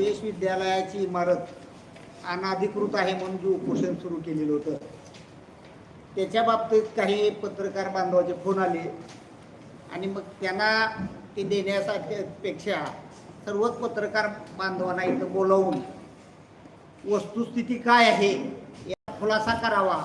सुयश विद्यालयाची इमारत अनाधिकृत आहे म्हणून जे उपोषण सुरू केलेलं होतं. त्याच्या बाबतीत काही पत्रकार बांधवाचे फोन आले आणि मग त्यांना ते देण्यासाठी पेक्षा सर्वच पत्रकार बांधवांना इथं बोलावून वस्तुस्थिती काय आहे याचा खुलासा करावा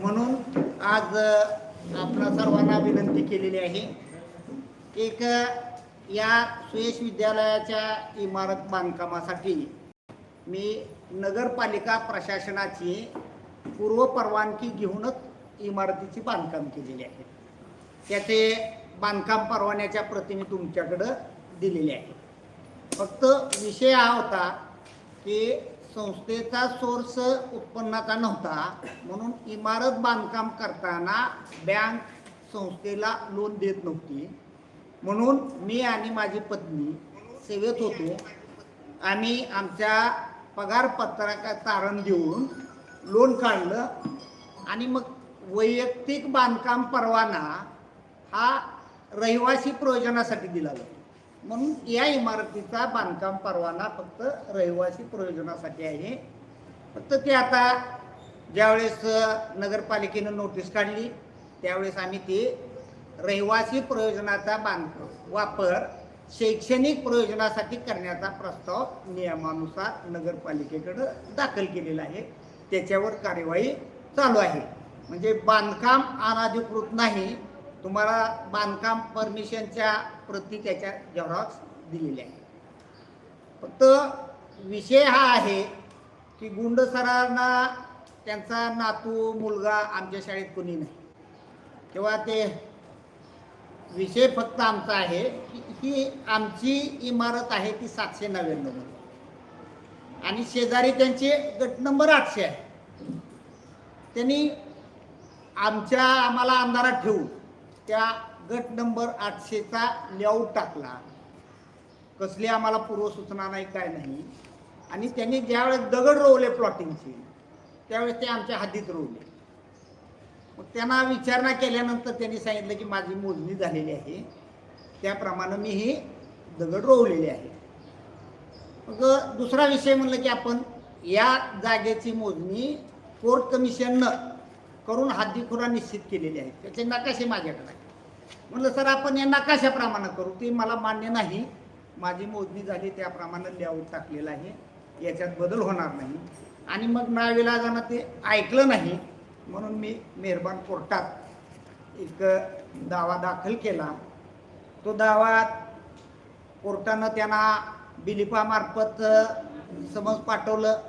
म्हणून आज आपल्या सर्वांना विनंती केलेली आहे. एक या सुयश विद्यालयाच्या इमारत बांधकामासाठी मी नगरपालिका प्रशासनाची पूर्व परवानगी घेऊनच इमारतीची बांधकाम केलेली आहे. त्याचे बांधकाम परवान्याच्या प्रती मी तुमच्याकडं दिलेले आहे. फक्त विषय हा होता की संस्थेचा सोर्स उत्पन्नाचा नव्हता म्हणून इमारत बांधकाम करताना बँक संस्थेला लोन देत नव्हती. म्हणून मी आणि माझी पत्नी सेवेत होतो. आम्ही आमच्या पगारपत्राचा तारण देऊन लोन काढलं. आणि मग वैयक्तिक बांधकाम परवाना हा रहिवासी प्रयोजनासाठी दिला जातो. म्हणून या इमारतीचा बांधकाम परवाना फक्त रहिवासी प्रयोजनासाठी आहे. फक्त ते आता ज्यावेळेस नगरपालिकेनं नोटीस काढली त्यावेळेस आम्ही ते रहिवासी प्रयोजनाचा बांध वापर शैक्षणिक प्रयोजनासाठी करण्याचा प्रस्ताव नियमानुसार नगरपालिकेकडं दाखल केलेला आहे. त्याच्यावर कार्यवाही चालू आहे. म्हणजे बांधकाम अनाधिकृत नाही तुम्हाला बांधकाम परमिशनच्या प्रती त्याच्या झेरॉक्स दिलेल्या आहे फक्त विषय हा आहे की गुंड सरांना त्यांचा नातू मुलगा आमच्या शाळेत कोणी नाही. तेव्हा ते विषय फक्त आमचा आहे की ही आमची इमारत आहे ती सातशे नव्याण्णव आणि शेजारी त्यांचे गट नंबर आठशे आहे. त्यांनी आमच्या आम्हाला अंधारात ठेवून त्या गट नंबर आठशेचा लेआउट टाकला. कसली आम्हाला पूर्वसूचना नाही काय नाही. आणि त्यांनी ज्यावेळेस दगड रोवले प्लॉटिंगचे त्यावेळेस ते आमच्या हद्दीत रोवले. मग त्यांना विचारणा केल्यानंतर त्यांनी सांगितलं की माझी मोजणी झालेली आहे. त्याप्रमाणे मी ही दगड रोवलेली आहे मग दुसरा विषय म्हणलं की आपण या जागेची मोजणी कोर्ट कमिशननं करून हद्दीखुरा निश्चित केलेली आहे त्याचे नकाशे माझ्याकडे आहे म्हणलं सर आपण या नकाशाप्रमाणे करू. ते मला मान्य नाही. माझी मोजणी झाली त्याप्रमाणे लेआउट टाकलेलं आहे. याच्यात बदल होणार नाही. आणि मग नाविलाजानं ते ऐकलं नाही. म्हणून मी मेहरबान कोर्टात एक दावा दाखल केला. तो दावा कोर्टानं त्यांना बिलिफामार्फत समज पाठवलं.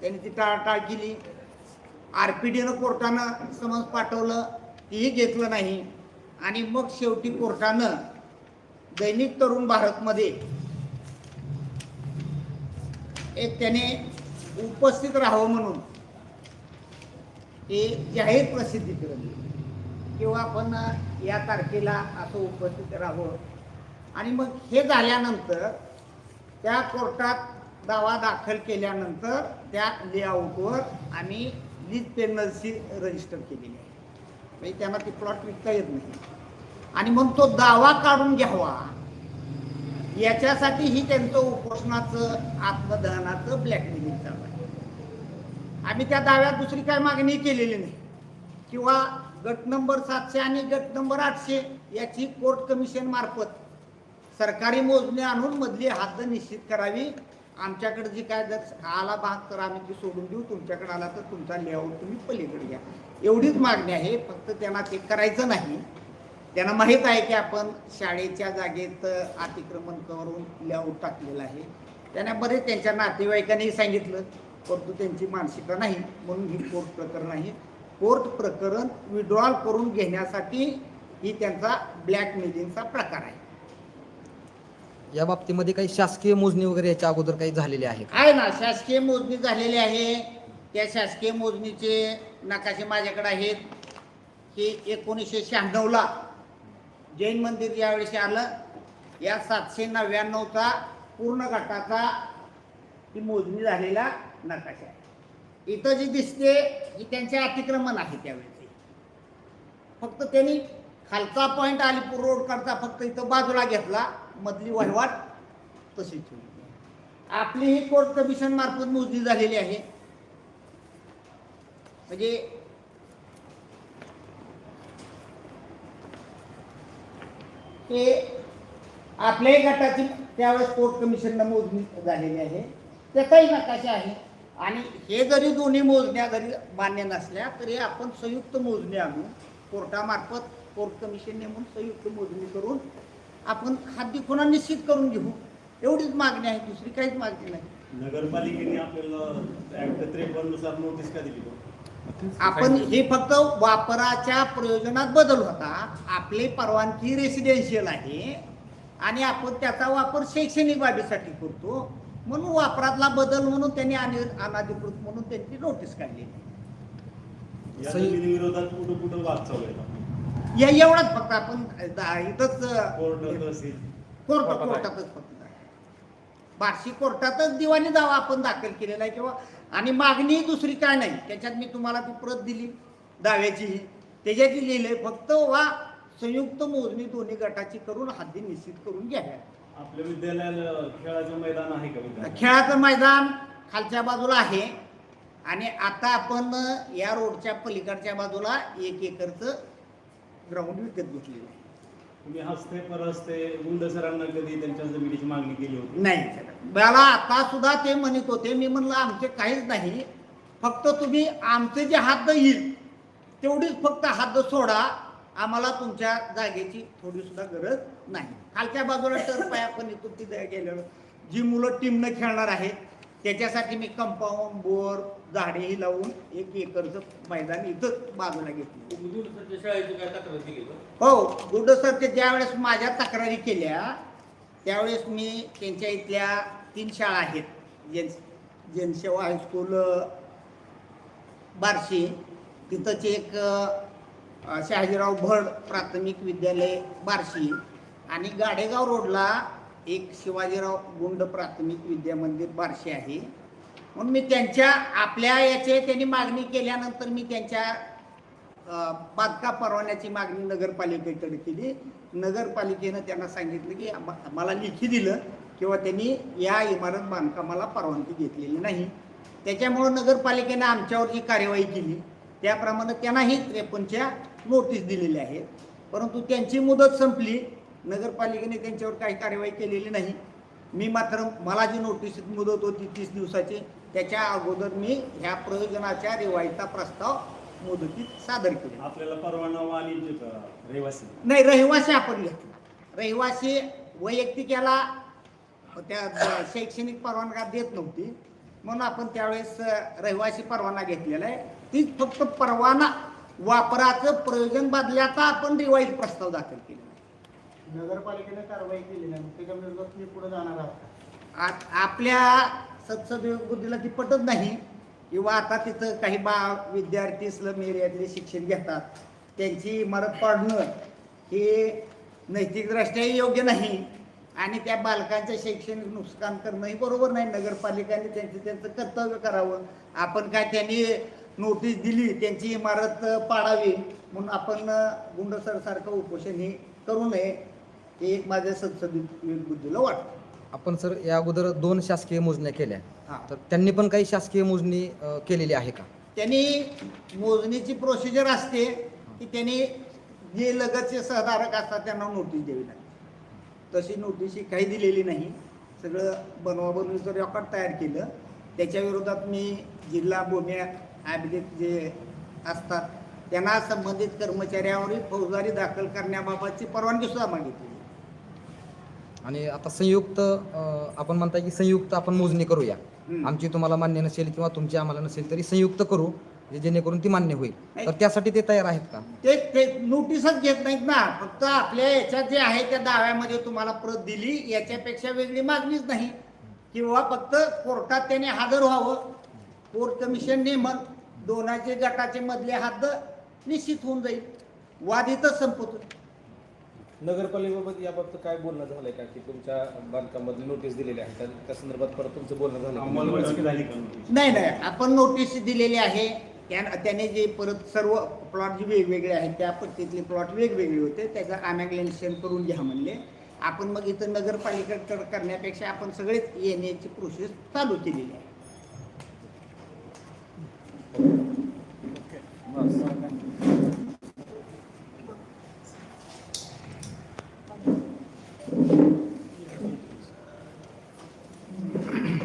त्यांनी ती टाळाटाळ केली. आर पी डीनं कोर्टानं समज पाठवलं. तीही घेतलं नाही. आणि मग शेवटी कोर्टानं दैनिक तरुण भारतमध्ये एक त्याने उपस्थित राहावं म्हणून ते जाहीर प्रसिद्धी केली किंवा आपण या तारखेला असं उपस्थित राहावं. आणि मग हे झाल्यानंतर त्या कोर्टात दावा दाखल केल्यानंतर त्या लेआउटवर आम्ही लीज पेनल्सी रजिस्टर केलेली आहे. म्हणजे त्यांना ती प्लॉट विकता येत नाही. आणि मग तो दावा काढून घ्यावा. याच्यासाठी ही त्यांचं उपोषणाचं आत्मदहनाचं ब्लॅकमेलिंग चालू आहे. आम्ही त्या दाव्यात दुसरी काय मागणी केलेली नाही. किंवा गट नंबर सातशे आणि गट नंबर आठशे याची कोर्ट कमिशन मार्फत सरकारी मोजणी आणून मधली हद्द निश्चित करावी. आमच्याकडे जी काय जर आला भाग तर आम्ही ती सोडून देऊ. तुमच्याकडे आला तर तुमचा लेआउट तुम्ही पलीकडे घ्या. एवढीच मागणी आहे. फक्त त्यांना ते करायचं नाही. त्यांना माहीत आहे की आपण शाळेच्या जागेत अतिक्रमण करून लेआउट टाकलेलं आहे. त्यांना बरेच त्यांच्या नातेवाईकांनी सांगितलं. परंतु त्यांची मानसिकता नाही म्हणून ही कोर्ट प्रकरण आहे. कोर्ट प्रकरण विड्रॉल करून घेण्यासाठी ही त्यांचा ब्लॅकमेलिंगचा प्रकार आहे. या बाबतीमध्ये काही शासकीय मोजणी वगैरे याच्या अगोदर काही झालेली आहे का? आहे ना शासकीय मोजणी झालेली आहे. त्या शासकीय मोजणीचे नकाशे माझ्याकडे आहेत. की एकोणीसशे शहाण्णवला जैन मंदिर ज्यावेळेस आलं. या सातशे नव्याण्णवचा पूर्ण गटाचा ही मोजणी झालेला नकाशा. आहे इथं जी दिसते ही त्यांचे अतिक्रमण आहे त्यावेळेचे. फक्त त्यांनी खालचा पॉईंट अलिपूर रोड करता फक्त इथं बाजूला घेतला मधली वहिवाट तशीच ठेवली आपली ही कोर्ट कमिशन मार्फत मोजणी झालेली आहे. म्हणजे ते आपल्याही गटाची त्यावेळेस कोर्ट कमिशनला मोजणी झालेली आहे. त्याचाही नकाशा आहे. आणि हे जरी दोन्ही मोजण्या जरी मान्य नसल्या तरी आपण संयुक्त मोजणी आणून कोर्टामार्फत कोर्ट कमिशन नेमून संयुक्त मोजणी करून आपण हद्दी खुणा निश्चित करून घेऊ. एवढीच मागणी आहे दुसरी काहीच मागणी नाही. नगरपालिकेने आपल्याला नुसार नोटीस का दिली? आपण हे फक्त वापराच्या प्रयोजनात बदल होता. आपली परवानगी रेसिडेन्शियल आहे आणि आपण त्याचा वापर शैक्षणिक बाबीसाठी करतो. म्हणून वापरातला बदल म्हणून त्यांनी आणि अनाधिकृत म्हणून त्यांची नोटीस काढली या एवढाच फक्त आपण इथंच कोर्ट. कोर्टातच फक्त बार्शी कोर्टातच दिवाणी दावा आपण दाखल केलेला आहे किंवा आणि मागणी दुसरी काय नाही. त्याच्यात मी तुम्हाला ती प्रत दिली दाव्याची. त्याच्यात लिहिलंय फक्त वा संयुक्त मोजणी दोन्ही गटाची करून हद्दी निश्चित करून घ्याव्या आपल्या विद्यालयाला खेळाचं मैदान आहे का खेळाचं मैदान खालच्या बाजूला आहे. आणि आता आपण या रोडच्या पलीकडच्या बाजूला एक एकरचं ग्राउंड विकत घेतलेलं आहे. तुम्ही हस्ते परहस्ते गुंड सरांना कधी त्यांच्या जमिनीची मागणी केली होती? नाही मला आता सुद्धा ते म्हणत होते. मी म्हणलं आमचे काहीच नाही. फक्त तुम्ही आमचे जे हद्द येईल तेवढीच फक्त हद्द सोडा. आम्हाला तुमच्या जागेची थोडी सुद्धा गरज नाही. खालच्या बाजूला टर्फ आहे आपण इथून तिथे गेलेलो. जी मुलं टीमनं खेळणार आहेत त्याच्यासाठी मी कंपाऊंड बोर झाडेही लावून एक एकरचं मैदान इथंच बाजूला घेतलं? हो गुड सर ते ज्यावेळेस माझ्या तक्रारी केल्या त्यावेळेस मी त्यांच्या इथल्या तीन शाळा आहेत. जन जनसेवा हायस्कूल बार्शी. तिथंच एक शहाजीराव भड प्राथमिक विद्यालय बार्शी आणि गाडेगाव रोडला एक शिवाजीराव गुंड प्राथमिक विद्या मंदिर बार्शी आहे. म्हणून मी त्यांच्या आपल्या याचे त्यांनी मागणी केल्यानंतर मी त्यांच्या अ, परवान्याची मागणी नगरपालिकेकडे केली. नगरपालिकेनं त्यांना सांगितलं की मला लिखी दिलं किंवा त्यांनी या इमारत बांधकामाला परवानगी घेतलेली नाही. त्याच्यामुळं नगरपालिकेनं आमच्यावर जी कार्यवाही केली त्याप्रमाणे त्यांनाही त्रेपन्नच्या नोटीस दिलेल्या आहेत. परंतु त्यांची मुदत संपली. नगरपालिकेने त्यांच्यावर काही कार्यवाही केलेली नाही. मी मात्र मला जी नोटीस मुदत होती तीस दिवसाची त्याच्या अगोदर मी ह्या प्रयोजनाच्या रिवाईचा प्रस्ताव मुदतीत सादर केला. आपल्याला परवाना रहिवासी. नाही रहिवासी आपण घेतला. रहिवासी वैयक्तिक याला त्या शैक्षणिक परवानगा देत नव्हती. म्हणून आपण त्यावेळेस रहिवासी परवाना घेतलेला आहे. तीच फक्त परवाना वापराचं प्रयोजन बदल्याचा आपण रिवाईज प्रस्ताव दाखल आहे. नगरपालिकेने कारवाई केली नाही त्याच्या विरोधात तुम्ही पुढे जाणार आहात का? आ- आपल्या सत्सद बुद्धीला ती पटत नाही. किंवा आता तिथं काही बा विद्यार्थी स्लम एरियातले शिक्षण घेतात. त्यांची इमारत पाडणं हे नैतिकदृष्ट्याही योग्य नाही. आणि त्या बालकांचं शैक्षणिक नुकसान करणंही बरोबर नाही. नगरपालिकाने त्यांचं त्यांचं कर्तव्य करावं. आपण काय त्यांनी नोटीस दिली त्यांची इमारत पाडावी म्हणून आपण गुंडसरसारखं उपोषण हे करू नये हे एक माझ्या संसद बुद्धीला वाटतं. आपण सर या अगोदर दोन शासकीय मोजण्या केल्या. हां. तर त्यांनी पण काही शासकीय मोजणी अ, केलेली आहे का? त्यांनी मोजणीची प्रोसिजर असते की त्यांनी जे लगतचे सहधारक असतात त्यांना नोटीस द्यावी लागते. तशी नोटीस ही काही दिलेली नाही. सगळं बनवाबनवीचं रेकॉर्ड तयार केलं. त्याच्या विरोधात मी जिल्हा भूमी अभिलेख जे असतात त्यांना संबंधित कर्मचाऱ्यावरील फौजदारी दाखल करण्याबाबतची परवानगी सुद्धा मागितली. आणि आता संयुक्त अ, आपण म्हणताय की संयुक्त आपण मोजणी करूया. हम्म. आमची तुम्हाला मान्य नसेल किंवा तुमची आम्हाला नसेल तरी संयुक्त करू जे- जेणेकरून ती मान्य होईल. तर त्यासाठी ते तयार आहेत का? ते ते नोटीसच घेत नाहीत ना. फक्त आपल्या याच्यात जे आहे त्या दाव्यामध्ये तुम्हाला प्रत दिली याच्यापेक्षा वेगळी मागणीच नाही. किंवा फक्त कोर्टात त्याने हजर व्हावं. Court commission Neyman. दोनाचे गटाचे मधले हद्द निश्चित होऊन जाईल. वाद इथंच संपतो. नगरपालिकेबाबत याबाबत काय बोलणं झालंय का? की तुमच्या बांधकामामध्ये नोटीस दिलेली आहे. त्या- त्या संदर्भात परत तुमचं बोलणं झालं का? अंमलबजावणी झाली का नाही नाही. आपण नोटीस दिलेली आहे. त्या त्याने जे परत सर्व प्लॉट जे वेगवेगळे आहेत त्या पट्टीतले प्लॉट वेगवेगळे होते. त्याचं अमॅग्लेशन करून घ्या म्हणले. आपण मग इथं नगरपालिकेकडे करण्यापेक्षा आपण सगळेच येण्याची प्रोसेस चालू केलेली आहे.